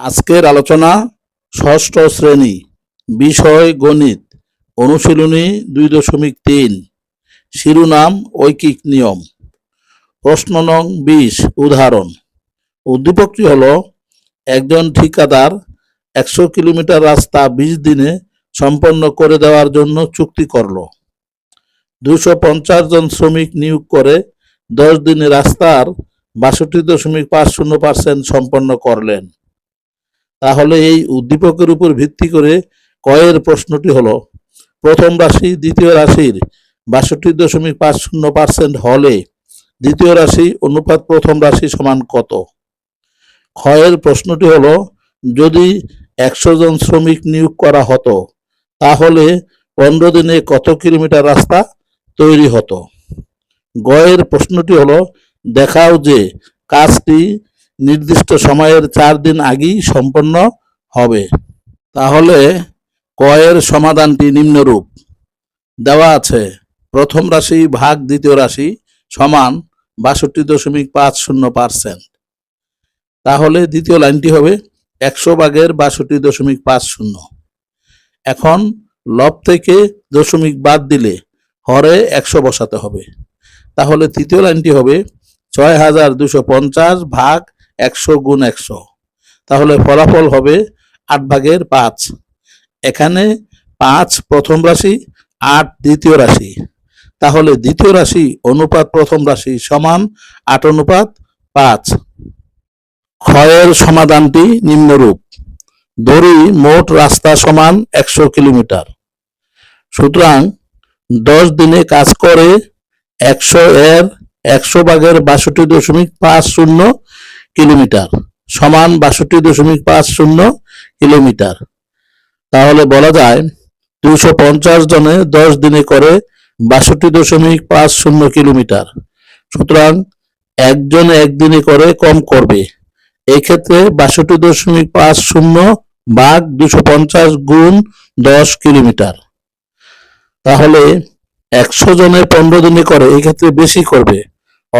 আজকের আলোচনা ষষ্ঠ শ্রেণি, বিষয় গণিত, অনুশীলনী দুই দশমিক তিন, শিরোনাম, ঐকিক নিয়ম। প্রশ্ন নং বিশ, উদাহরণ। উদ্দীপকটি হল, একজন ঠিকাদার একশো কিলোমিটার রাস্তা বিশ দিনে সম্পন্ন করে দেওয়ার জন্য চুক্তি করল। দুশো পঞ্চাশ জন শ্রমিক নিয়োগ করে দশ দিনে রাস্তার বাষট্টি দশমিক পাঁচ শূন্য পার্সেন্ট সম্পন্ন করলেন। তাহলে এই উদ্দীপকের উপর ভিত্তি করে কয়ের প্রশ্নটি হলো, প্রথম রাশি দ্বিতীয় রাশির বাষট্টি দশমিক পাঁচ শূন্য পার্সেন্ট হলে দ্বিতীয় রাশি অনুপাত প্রথম রাশি সমান কত? ক্ষয়ের প্রশ্নটি হলো, যদি একশো জন শ্রমিক নিয়োগ করা হতো, তাহলে পনেরো দিনে কত কিলোমিটার রাস্তা তৈরি হতো? গয়ের প্রশ্নটি হলো, দেখাও যে কাজটি নির্দিষ্ট সময়ের চার দিন আগেই সম্পন্ন হবে। তাহলে কয়ের সমাধানটি নিম্নরূপ। দেওয়া আছে, প্রথম রাশি ভাগ দ্বিতীয় রাশি সমান বাষট্টি দশমিক পাঁচ শূন্য পার্সেন্ট। তাহলে দ্বিতীয় লাইনটি হবে একশো ভাগের বাষট্টি দশমিক পাঁচ শূন্য। এখন লব থেকে দশমিক বাদ দিলে হরে একশো বসাতে হবে। তাহলে তৃতীয় লাইনটি হবে ছয় হাজার দুশো পঞ্চাশ ভাগ একশো গুণ একশো। তাহলে ফলাফল হবে আট ভাগের পাঁচ। এখানে পাঁচ প্রথম রাশি, আট দ্বিতীয় রাশি। তাহলে দ্বিতীয় রাশি অনুপাত প্রথম রাশি সমান আট অনুপাত পাঁচ। ক্ষয়ের সমাধানটি নিম্নরূপ। ধরি মোট রাস্তা সমান একশো কিলোমিটার। সুতরাং দশ দিনে কাজ করে একশো এর একশো ভাগের বাষট্টি দশমিক পাঁচ শূন্য কিলোমিটার সমান বাষট্টি দশমিক পাঁচ শূন্য কিলোমিটার। তাহলে বলা যায় দুইশো পঞ্চাশ জনে দশ দিনে করে বাষট্টি দশমিক পাঁচ শূন্য কিলোমিটার। সুতরাং একজন একদিনে করে কম করবে। এই ক্ষেত্রে বাষট্টি দশমিক পাঁচ শূন্য ভাগ দুশো পঞ্চাশ গুণ দশ কিলোমিটার। তাহলে একশো জনে পনেরো দিনে করে এই ক্ষেত্রে বেশি করবে।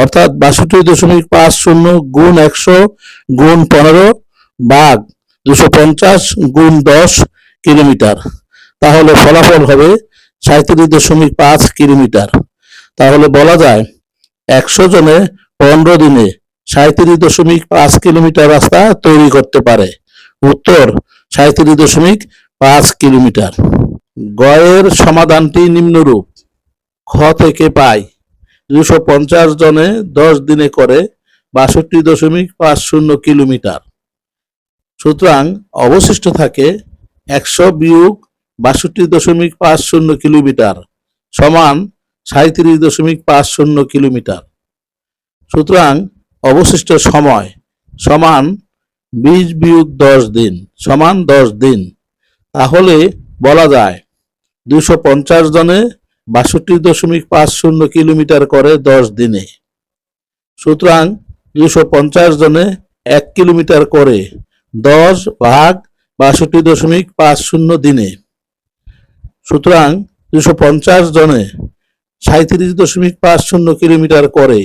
অর্থাৎ বাষট্টি দশমিক পাঁচ শূন্য গুণ একশো গুণ পনেরো ভাগ দুশো পঞ্চাশ গুণ দশ কিলোমিটার। তাহলে ফলাফল হবে সাঁত্রিশ দশমিক পাঁচ কিলোমিটার। তাহলে বলা যায় একশো জনে পনেরো দিনে সাঁত্রিশ দশমিক পাঁচ কিলোমিটার রাস্তা তৈরি করতে পারে। উত্তর সাঁত্রিশ দশমিক পাঁচ কিলোমিটার। গয়ের সমাধানটি নিম্নরূপ। খ থেকে পাই। দুশো পঞ্চাশ জনে দশ দিনে করে বাষট্টি দশমিক পাঁচ শূন্য কিলোমিটার। সুতরাং অবশিষ্ট থাকে একশো বিয়োগ বাষট্টি দশমিক পাঁচ শূন্য কিলোমিটার সমান সাঁত্রিশ দশমিক পাঁচ শূন্য কিলোমিটার। সুতরাং অবশিষ্ট সময় সমান বিশ বিয়োগ দশ দিন সমান দশ দিন। তাহলে বলা যায় দুশো পঞ্চাশ জনে বাষট্টি দশমিক পাঁচ শূন্য কিলোমিটার করে দশ দিনে। সুতরাং দুশো পঞ্চাশ জনে এক কিলোমিটার করে দশ ভাগ বাষট্টি দশমিক পাঁচ শূন্য দিনে। সুতরাং দুশো পঞ্চাশ জনে সাঁত্রিশ দশমিক পাঁচ শূন্য কিলোমিটার করে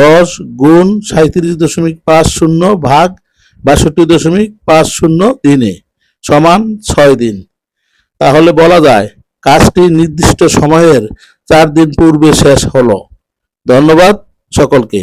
দশ গুণ সাঁত্রিশ দশমিক পাঁচ শূন্য ভাগ বাষট্টি দশমিক পাঁচ শূন্য দিনে সমান ছয় দিন। তাহলে বলা যায় কাজটি নির্দিষ্ট সময়ের চার দিন পূর্বে শেষ হলো। ধন্যবাদ সকলকে।